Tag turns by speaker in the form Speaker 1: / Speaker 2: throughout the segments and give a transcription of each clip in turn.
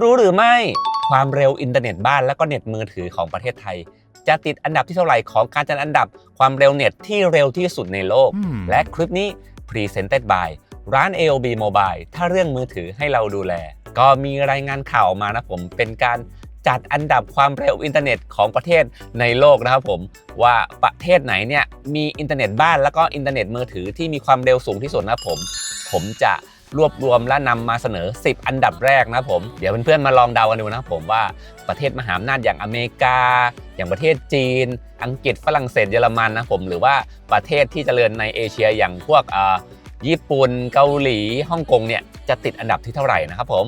Speaker 1: รู้หรือไม่ความเร็วอินเทอร์เน็ตบ้านและก็เน็ตมือถือของประเทศไทย จะติดอันดับที่เท่าไหร่ของการจัดอันดับความเร็วเน็ตที่เร็วที่สุดในโลก
Speaker 2: Hmm.
Speaker 1: และคลิปนี้ Presented by ร้าน AOB Mobile ถ้าเรื่องมือถือให้เราดูแล ก็มีรายงานข่าวออกมานะผมเป็นการจัดอันดับความเร็วอินเทอร์เน็ตของประเทศในโลกนะครับผมว่าประเทศไหนเนี่ยมีอินเทอร์เน็ตบ้านแล้วก็อินเทอร์เน็ตมือถือที่มีความเร็วสูงที่สุดนะครับผม ผมจะ รวบรวมและนำมาเสนอ 10 อันดับแรกนะผมเดี๋ยวเพื่อนๆมาลองเดากันดูนะผมว่าประเทศมหาอำนาจอย่างอเมริกา อย่างประเทศจีน อังกฤษฝรั่งเศสเยอรมันนะผมหรือว่าประเทศที่เจริญในเอเชียอย่างพวกญี่ปุ่นเกาหลีฮ่องกงเนี่ยจะติดอันดับที่เท่าไหร่นะครับผม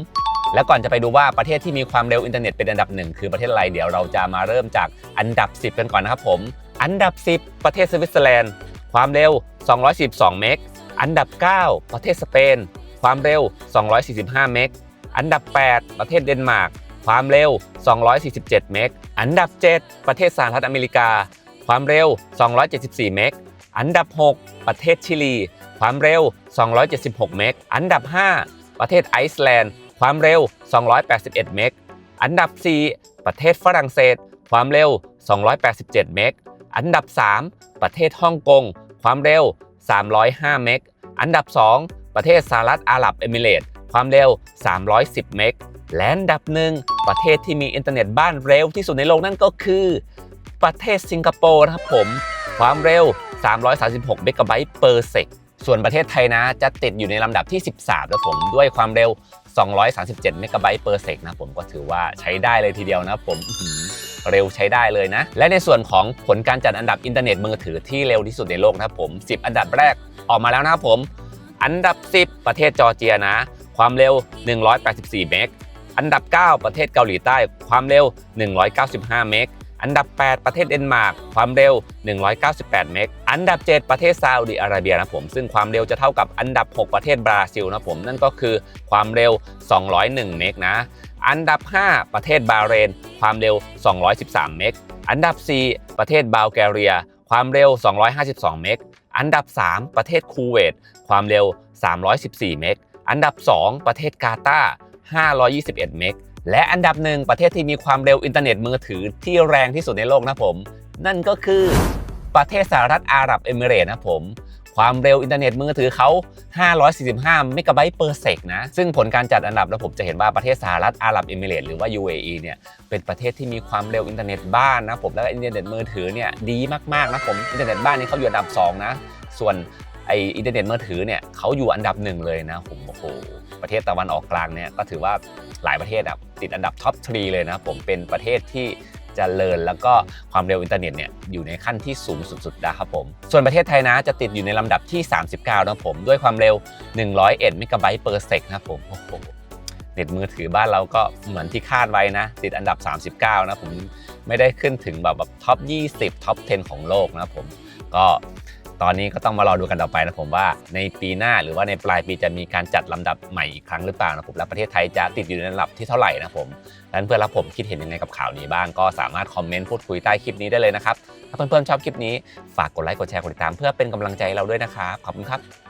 Speaker 1: แล้วก่อนจะไปดูว่าประเทศที่มีความเร็วอินเทอร์เน็ตเป็นอันดับหนึ่งคือประเทศอะไรเดี๋ยวเราจะมาเริ่มจากอันดับ 10 กันก่อนนะครับผม อันดับ 10 ประเทศสวิตเซอร์แลนด์ ความเร็ว 212 เมก อันดับ 9 ประเทศสเปน ความเร็ว 245 เมก อันดับ 8 ประเทศเดนมาร์ก ความเร็ว 247 เมก อันดับ 7 ประเทศสหรัฐอเมริกา ความเร็ว 274 เมก อันดับ 6 ประเทศชิลี ความเร็ว 276 เมก อันดับ 5 ประเทศไอซ์แลนด์ ความเร็ว 281 เมก อันดับ 4 ประเทศฝรั่งเศส ความเร็ว 287 เมก อันดับ 3 ประเทศฮ่องกง ความเร็ว 305 เมก อันดับ 2 ประเทศสหรัฐอาหรับเอมิเรตส์ความเร็ว 310 เมก และอันดับหนึ่งประเทศที่มีอินเทอร์เน็ตบ้านเร็วที่สุดในโลกนั่นก็คือ ประเทศสิงคโปร์นะครับผม ความเร็ว 336 เมกะไบต์เปอร์เซกส่วนประเทศไทยนะจะติดอยู่ในลำดับที่ 13นะผมด้วยความเร็ว 237 เมกะไบต์เปอร์เซกนะผมก็ถือว่าใช้ได้เลยทีเดียวนะผมเร็วใช้ได้เลยนะ และในส่วนของผลการจัดอันดับอินเทอร์เน็ตมือถือที่เร็วที่สุดในโลกนะครับผม 10 อันดับแรกออกมาแล้วนะครับผม อันดับ 10 ประเทศจอร์เจียนะ ความเร็ว 184 เมก อันดับ 9 ประเทศเกาหลีใต้ ความเร็ว 195 เมก อันดับ 8 ประเทศเดนมาร์ก ความเร็ว 198 เมก อันดับ 7 ประเทศซาอุดิอาระเบียนะผม ซึ่งความเร็วจะเท่ากับอันดับ 6 ประเทศบราซิลนะผม นั่นก็คือความเร็ว 201 เมกนะ อันดับ 5 ประเทศบาเรน ความเร็ว 213 เมก อันดับ 4 ประเทศบัลแกเรีย ความเร็ว 252 เมก อันดับ 3 ประเทศคูเวตความเร็ว 314 เมก อันดับ 2 ประเทศกาตาร์521 เมก และอันดับหนึ่งประเทศที่มีความเร็วอินเทอร์เน็ตมือถือที่แรงที่สุดในโลกนะผม นั่นก็คือประเทศสหรัฐอาหรับเอมิเรต์นะผม ความเร็วอินเทอร์เน็ตมือถือเขา 545 เมกะไบต์เปอร์เซกนะ ซึ่งผลการจัดอันดับแล้วผมจะเห็นว่าประเทศสหรัฐอาหรับเอมิเรตหรือว่า UAE เนี่ยเป็นประเทศที่มีความเร็วอินเทอร์เน็ตบ้านนะผมแล้วก็อินเทอร์เน็ตมือถือเนี่ยดีมากๆนะผมอินเทอร์เน็ตบ้านนี่เขาอยู่อันดับสองนะ ส่วนไออินเทอร์เน็ตมือถือเนี่ยเขาอยู่อันดับหนึ่งเลยนะผมโอ้โหประเทศตะวันออกกลางเนี่ยก็ถือว่าหลายประเทศอะติดอันดับท็อปทรีเลยนะผมเป็นประเทศที่ เจริญ แล้วก็ความเร็วอินเทอร์เน็ตเนี่ยอยู่ในขั้นที่สูงสุดๆนะครับผม ส่วนประเทศไทยนะจะติดอยู่ในลำดับที่ 39 นะผม ด้วยความเร็ว 101เมกะไบต์เปอร์เซกนะผมโอ้โหเน็ตมือถือบ้านเราก็เหมือนที่คาดไว้นะ ติดอันดับ 39 นะผมไม่ได้ขึ้นถึงแบบแบบท็อป 20 ท็อป 10 ของโลกนะผมก็ ตอนนี้ก็ต้องมารอดูกันต่อไปนะผมว่าในปีหน้าหรือว่าในปลายปีจะมีการจัดลำดับใหม่อีกครั้งหรือเปล่านะผมและประเทศไทยจะติดอยู่ในลำดับที่เท่าไหร่นะผมดังนั้นเพื่อนรับผมคิดเห็นยังไงกับข่าวนี้บ้างก็สามารถคอมเมนต์พูดคุยใต้คลิปนี้ได้เลยนะครับถ้าเพื่อนๆชอบคลิปนี้ฝากกดไลค์กดแชร์กดติดตามเพื่อเป็นกำลังใจให้เราด้วยนะครับขอบคุณครับ